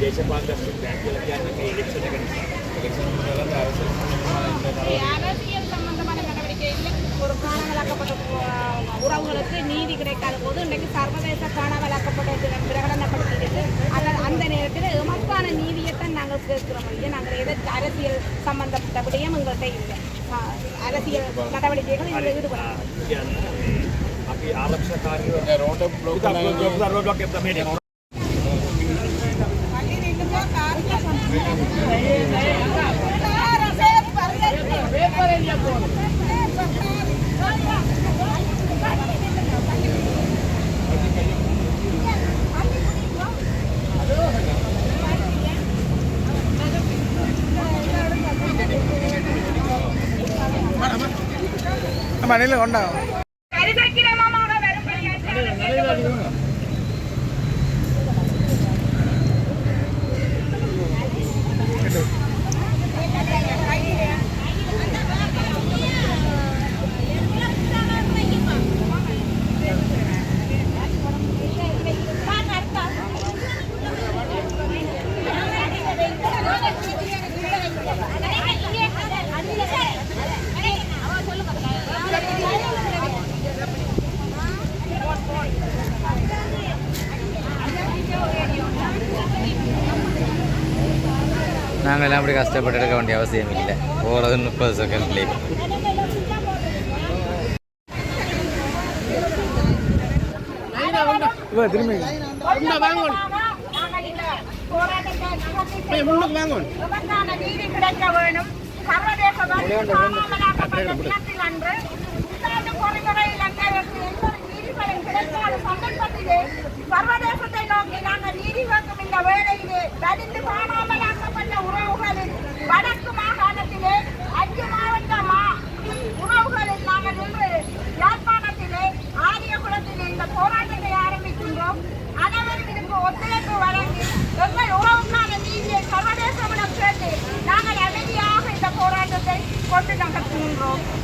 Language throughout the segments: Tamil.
தேசபாங்க எலெக்ஷன் எலெக்ஷன் அரசு அரசில் இருக்கிற மொழியை நாங்கள் எதற்கு அரசியல் சம்பந்தப்பட்ட விடயம் எங்கள்கிட்ட இல்லை அரசியல் நடவடிக்கைகள் இதில் ஈடுபடலாம் நம்ம நிலை கொண்டாடும் நாங்கள்லாம் அப்படி கஷ்டப்பட்டு எடுக்க வேண்டிய அவசியம் இல்லை. போகிறது முப்பது செகண்ட்லேயே திரும்பி. Rock.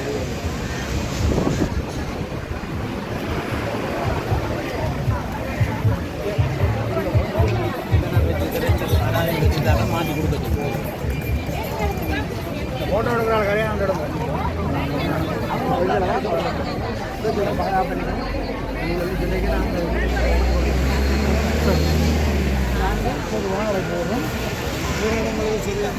ஃபோட்டோ எடுக்கிற ஆளுக்காரே அந்த இடம் சரியா